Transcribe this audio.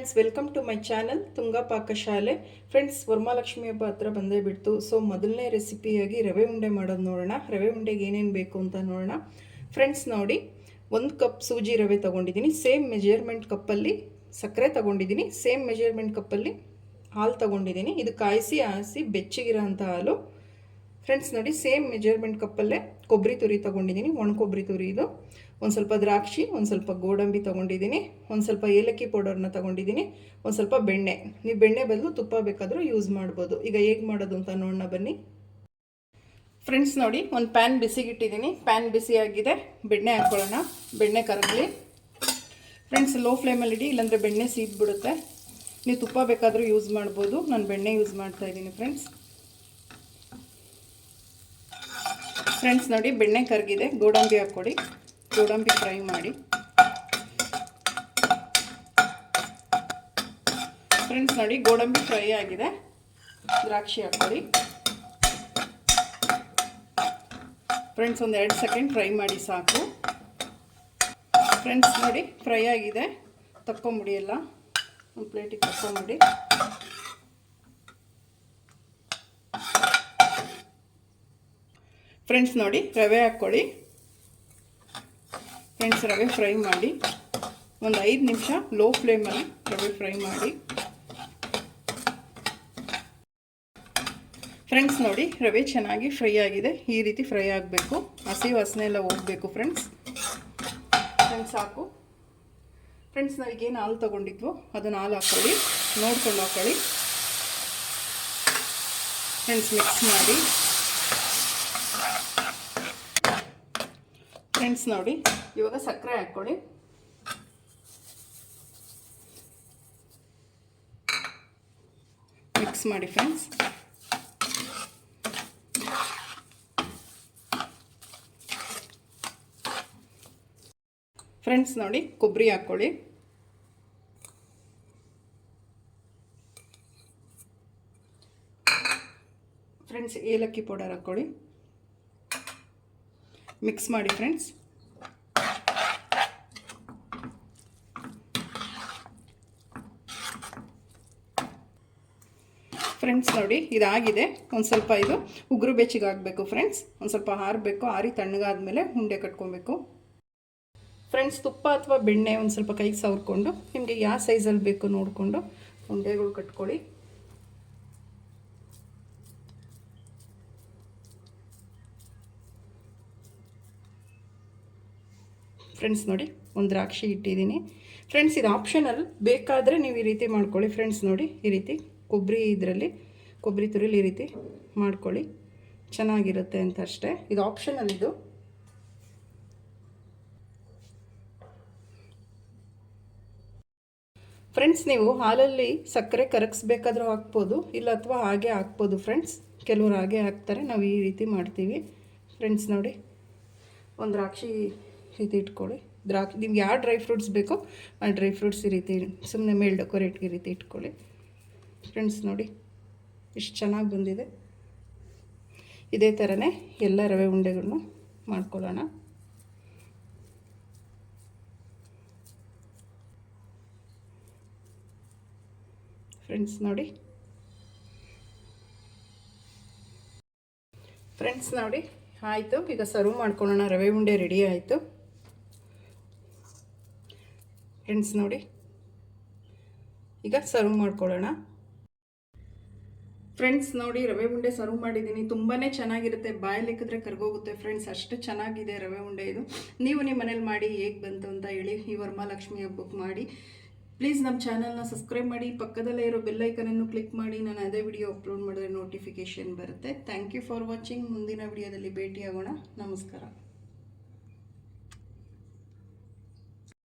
Friends welcome to my channel Tunga ಪಾಕಶಾಲೆ friends Varamahalakshmi ಹಬ್ಬ ಹತ್ರ ಬಂದೇ ಬಿಡ್ತು. ಸೊ ಮೊದಲನೇ ರೆಸಿಪಿಯಾಗಿ ರವೆ ಉಂಡೆ ಮಾಡೋದು ನೋಡೋಣ. ರವೆ ಉಂಡೆಗೆ ಏನೇನು ಬೇಕು ಅಂತ ನೋಡೋಣ. ಫ್ರೆಂಡ್ಸ್ ನೋಡಿ, ಒಂದು ಕಪ್ ಸೂಜಿ ರವೆ ತೊಗೊಂಡಿದ್ದೀನಿ. ಸೇಮ್ ಮೆಜರ್ಮೆಂಟ್ ಕಪ್ಪಲ್ಲಿ ಸಕ್ಕರೆ ತೊಗೊಂಡಿದ್ದೀನಿ. ಸೇಮ್ ಮೆಜರ್ಮೆಂಟ್ ಕಪ್ಪಲ್ಲಿ ಹಾಲು ತೊಗೊಂಡಿದ್ದೀನಿ. ಇದು ಕಾಯಿಸಿ ಹಾಸಿ ಬೆಚ್ಚಗಿರೋ ಅಂಥ ಹಾಲು. ಫ್ರೆಂಡ್ಸ್ ನೋಡಿ ಸೇಮ್ ಮೆಜರ್ಮೆಂಟ್ ಕಪ್ಪಲ್ಲೇ ಕೊಬ್ಬರಿ ತುರಿ ತೊಗೊಂಡಿದ್ದೀನಿ. ಒಣ ಕೊಬ್ಬರಿ ತುರಿ ಇದು. ಒಂದು ಸ್ವಲ್ಪ ದ್ರಾಕ್ಷಿ, ಒಂದು ಸ್ವಲ್ಪ ಗೋಡಂಬಿ ತೊಗೊಂಡಿದ್ದೀನಿ. ಒಂದು ಸ್ವಲ್ಪ ಏಲಕ್ಕಿ ಪೌಡರ್ನ ತೊಗೊಂಡಿದ್ದೀನಿ. ಒಂದು ಸ್ವಲ್ಪ ಬೆಣ್ಣೆ. ನೀವು ಬೆಣ್ಣೆ ಬದಲು ತುಪ್ಪ ಬೇಕಾದರೂ ಯೂಸ್ ಮಾಡ್ಬೋದು. ಈಗ ಹೇಗೆ ಮಾಡೋದು ಅಂತ ನೋಡೋಣ ಬನ್ನಿ. ಫ್ರೆಂಡ್ಸ್ ನೋಡಿ, ಒಂದು ಪ್ಯಾನ್ ಬಿಸಿಗಿಟ್ಟಿದ್ದೀನಿ. ಪ್ಯಾನ್ ಬಿಸಿ ಆಗಿದೆ ಬೆಣ್ಣೆ ಹಾಕ್ಕೊಳ್ಳೋಣ ಬೆಣ್ಣೆ ಕರಗಲಿ. ಫ್ರೆಂಡ್ಸ್ ಲೋ ಫ್ಲೇಮಲ್ಲಿ ಇಡಿ, ಇಲ್ಲಾಂದರೆ ಬೆಣ್ಣೆ ಸೀದ್ಬಿಡುತ್ತೆ ನೀವು ತುಪ್ಪ ಬೇಕಾದರೂ ಯೂಸ್ ಮಾಡ್ಬೋದು. ನಾನು ಬೆಣ್ಣೆ ಯೂಸ್ ಮಾಡ್ತಾ ಇದ್ದೀನಿ ಫ್ರೆಂಡ್ಸ್ ಫ್ರೆಂಡ್ಸ್ ನೋಡಿ, ಬೆಣ್ಣೆ ಕರಗಿದೆ. ಗೋಡಂಬಿ ಹಾಕ್ಕೊಡಿ. ಗೋಡಂಬಿ ಫ್ರೈ ಮಾಡಿ. ಫ್ರೆಂಡ್ಸ್ ನೋಡಿ, ಗೋಡಂಬಿ ಫ್ರೈ ಆಗಿದೆ. ದ್ರಾಕ್ಷಿ ಹಾಕ್ಕೊಳ್ಳಿ. ಫ್ರೆಂಡ್ಸ್ ಒಂದು ಎರಡು ಸೆಕೆಂಡ್ ಫ್ರೈ ಮಾಡಿ ಸಾಕು. ಫ್ರೆಂಡ್ಸ್ ನೋಡಿ, ಫ್ರೈ ಆಗಿದೆ. ತಕ್ಕೊಂಬಿಡಿ ಎಲ್ಲ. ಒಂದು ಪ್ಲೇಟಿಗೆ ತಕ್ಕೊಂಬಿಡಿ. ಫ್ರೆಂಡ್ಸ್ ನೋಡಿ, ರವೆ ಹಾಕ್ಕೊಳ್ಳಿ. ಫ್ರೆಂಡ್ಸ್ ರವೆ ಫ್ರೈ ಮಾಡಿ. ಒಂದು ಐದು ನಿಮಿಷ ಲೋ ಫ್ಲೇಮಲ್ಲಿ ರವೆ ಫ್ರೈ ಮಾಡಿ. ಫ್ರೆಂಡ್ಸ್ ನೋಡಿ, ರವೆ ಚೆನ್ನಾಗಿ ಫ್ರೈ ಆಗಿದೆ. ಈ ರೀತಿ ಫ್ರೈ ಆಗಬೇಕು. ಹಸಿ ವಾಸನೆ ಎಲ್ಲ ಹೋಗಬೇಕು ಫ್ರೆಂಡ್ಸ್ ಫ್ರೆಂಡ್ಸ್ ಸಾಕು. ಫ್ರೆಂಡ್ಸ್ ನಾವೀಗೇನು ಹಾಲು ತೊಗೊಂಡಿದ್ವು, ಅದನ್ನು ಹಾಲು ಹಾಕ್ಕೊಳ್ಳಿ ನೋಡ್ಕೊಂಡು ಹಾಕೊಳ್ಳಿ. ಫ್ರೆಂಡ್ಸ್ ಮಿಕ್ಸ್ ಮಾಡಿ. ಫ್ರೆಂಡ್ಸ್ ನೋಡಿ. ಇವಾಗ ಸಕ್ಕರೆ ಹಾಕ್ಕೊಳ್ಳಿ. ಮಿಕ್ಸ್ ಮಾಡಿ ಫ್ರೆಂಡ್ಸ್ ಫ್ರೆಂಡ್ಸ್ ನೋಡಿ, ಕೊಬ್ಬರಿ ಹಾಕ್ಕೊಳ್ಳಿ. ಫ್ರೆಂಡ್ಸ್ ಏಲಕ್ಕಿ ಪೌಡರ್ ಹಾಕ್ಕೊಳ್ಳಿ. ಮಿಕ್ಸ್ ಮಾಡಿ ಫ್ರೆಂಡ್ಸ್ ಫ್ರೆಂಡ್ಸ್ ನೋಡಿ, ಇದಾಗಿದೆ. ಒಂದು ಸ್ವಲ್ಪ ಇದು ಉಗುರು ಬೆಚ್ಚಿಗೆ ಆಗಬೇಕು ಫ್ರೆಂಡ್ಸ್ ಒಂದು ಸ್ವಲ್ಪ ಹಾರಬೇಕು ಆರಿ ತಣ್ಣಗಾದ್ಮೇಲೆ ಉಂಡೆ ಕಟ್ಕೊಬೇಕು. ಫ್ರೆಂಡ್ಸ್ ತುಪ್ಪ ಅಥವಾ ಬೆಣ್ಣೆ ಒಂದು ಸ್ವಲ್ಪ ಕೈಗೆ ಸವರ್ಕೊಂಡು, ನಿಮಗೆ ಯಾವ ಸೈಜಲ್ಲಿ ಬೇಕು ನೋಡಿಕೊಂಡು ಉಂಡೆಗಳು ಕಟ್ಕೊಳ್ಳಿ. ಫ್ರೆಂಡ್ಸ್ ನೋಡಿ, ಒಂದು ದ್ರಾಕ್ಷಿ ಇಟ್ಟಿದ್ದೀನಿ. ಫ್ರೆಂಡ್ಸ್ ಇದು ಆಪ್ಷನಲ್ ಬೇಕಾದರೆ ನೀವು ಈ ರೀತಿ ಮಾಡ್ಕೊಳ್ಳಿ. ಫ್ರೆಂಡ್ಸ್ ನೋಡಿ, ಈ ರೀತಿ ಕೊಬ್ಬರಿ ಇದರಲ್ಲಿ, ಕೊಬ್ಬರಿ ತುರಿಲಿ ಈ ರೀತಿ ಮಾಡ್ಕೊಳ್ಳಿ. ಚೆನ್ನಾಗಿರುತ್ತೆ ಅಂತ ಅಷ್ಟೇ. ಇದು ಆಪ್ಷನಲ್ ಇದು. ಫ್ರೆಂಡ್ಸ್ ನೀವು ಹಾಲಲ್ಲಿ ಸಕ್ಕರೆ ಕರಗಿಸ್ಬೇಕಾದ್ರೂ ಹಾಕ್ಬೋದು, ಇಲ್ಲ ಅಥವಾ ಹಾಗೆ ಹಾಕ್ಬೋದು ಫ್ರೆಂಡ್ಸ್ ಕೆಲವರು ಹಾಗೆ ಹಾಕ್ತಾರೆ, ನಾವು ಈ ರೀತಿ ಮಾಡ್ತೀವಿ. ಫ್ರೆಂಡ್ಸ್ ನೋಡಿ, ಒಂದು ದ್ರಾಕ್ಷಿ ರೀತಿ ಇಟ್ಕೊಳ್ಳಿ. ದ್ರಾಕ್ಷಿ, ನಿಮ್ಗೆ ಯಾವ ಡ್ರೈ ಫ್ರೂಟ್ಸ್ ಬೇಕೋ ಆ ಡ್ರೈ ಫ್ರೂಟ್ಸ್ ಈ ರೀತಿ ಸುಮ್ಮನೆ ಮೇಲ್ ಡೆಕೋರೇಟ್ಗೆ ಈ ರೀತಿ ಇಟ್ಕೊಳ್ಳಿ. ಫ್ರೆಂಡ್ಸ್ ನೋಡಿ, ಇಷ್ಟು ಚೆನ್ನಾಗಿ ಬಂದಿದೆ. ಇದೇ ಥರನೇ ಎಲ್ಲ ರವೆ ಉಂಡೆಗಳನ್ನು ಮಾಡ್ಕೊಳ್ಳೋಣ. ಫ್ರೆಂಡ್ಸ್ ನೋಡಿ. ಫ್ರೆಂಡ್ಸ್ ನೋಡಿ, ಆಯಿತು. ಈಗ ಸರ್ವ್ ಮಾಡ್ಕೊಳ್ಳೋಣ. ರವೆ ಉಂಡೆ ರೆಡಿ ಆಯಿತು. ಫ್ರೆಂಡ್ಸ್ ನೋಡಿ. ಈಗ ಸರ್ವ್ ಮಾಡ್ಕೊಳ್ಳೋಣ. ಫ್ರೆಂಡ್ಸ್ ನೋಡಿ, ರವೆ ಉಂಡೆ ಸರ್ವ್ ಮಾಡಿದ್ದೀನಿ. ತುಂಬಾ ಚೆನ್ನಾಗಿರುತ್ತೆ. ಬಾಯಲ್ಲಿ ಇಕ್ಕಿದ್ರೆ ಕರ್ಗೋಗುತ್ತೆ. ಫ್ರೆಂಡ್ಸ್ ಅಷ್ಟು ಚೆನ್ನಾಗಿದೆ ರವೆ ಉಂಡೆ ಇದು. ನೀವು ನಿಮ್ಮ ಮನೇಲಿ ಮಾಡಿ, ಹೇಗೆ ಬಂತು ಅಂತ ಹೇಳಿ ಈ ವರಮಹಾಲಕ್ಷ್ಮಿ ಹಬ್ಬಕ್ಕೆ ಮಾಡಿ. ಪ್ಲೀಸ್ ನಮ್ಮ ಚಾನಲ್ನ ಸಬ್ಸ್ಕ್ರೈಬ್ ಮಾಡಿ. ಪಕ್ಕದಲ್ಲೇ ಇರೋ ಬೆಲ್ಲೈಕನನ್ನು ಕ್ಲಿಕ್ ಮಾಡಿ. ನಾನು ಅದೇ ವಿಡಿಯೋ ಅಪ್ಲೋಡ್ ಮಾಡಿದ್ರೆ ನೋಟಿಫಿಕೇಷನ್ ಬರುತ್ತೆ. ಥ್ಯಾಂಕ್ ಯು ಫಾರ್ ವಾಚಿಂಗ್ ಮುಂದಿನ ವಿಡಿಯೋದಲ್ಲಿ ಭೇಟಿಯಾಗೋಣ. ನಮಸ್ಕಾರ.